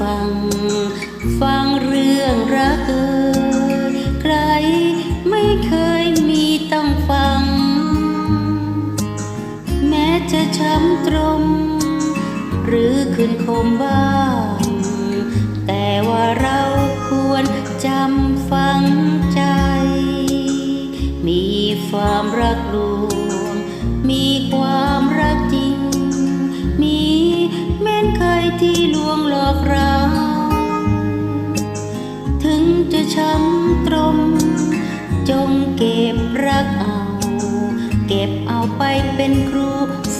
ฟัง ฟังเรื่องรักเอ่ยใครไม่เคยมีต้องฟัง แม้จะช้ำตรม หรือคืนคมบ้าง แต่ว่าเราควรจำฝังใจ มีความรักลวง มีความรักจริง มีแม้นเคยที่ลวง อกเราถึงจะช้ำตรม จงเก็บรักเอา เก็บเอาไปเป็นครู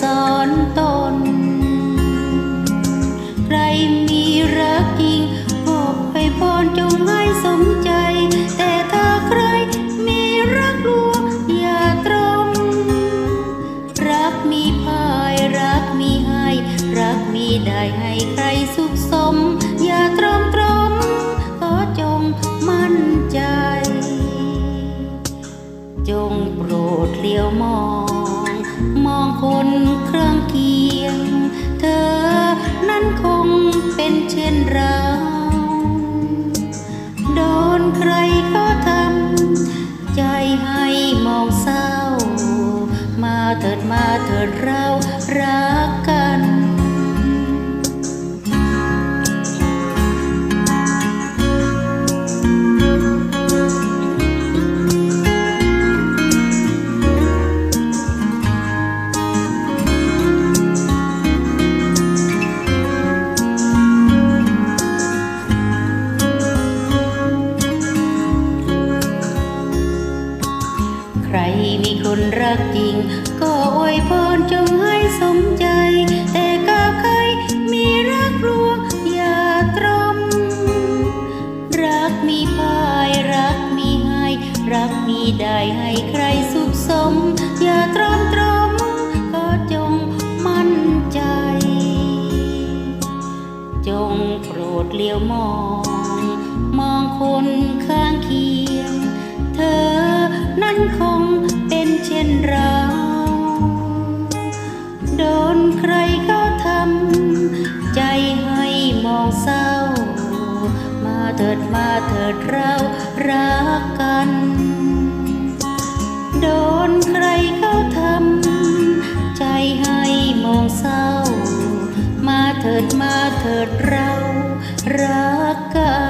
สอนตน ใครมีรักจริงก็ให้พรจงให้สมใจ แต่ถ้าใครมีรักลวงอย่าตรม รักมีพายรักมีให้ รักมีได้ให้ใครส ม อย่าตรอมตรอมขอจงมั่นใจ จงโปรดเลี้ยวมอง มองคนเครื่องเคียง เธอนั้นคงเป็นเช่นเราโดนใครก็ทำใจให้มองเศร้า มาเถิดมาเถิดเรารักกัน ได้ให้ใครสุขสม อย่าตรอมตรมก็จงมั่นใจ จงโปรดเลี้ยวมอง มองคนข้างเคียง เธอนั้นคงเป็นเช่นเราโดนใครเขาทำใจให้มองเศร้า มาเถิดมาเถิดเรารัก ดเรารักกัน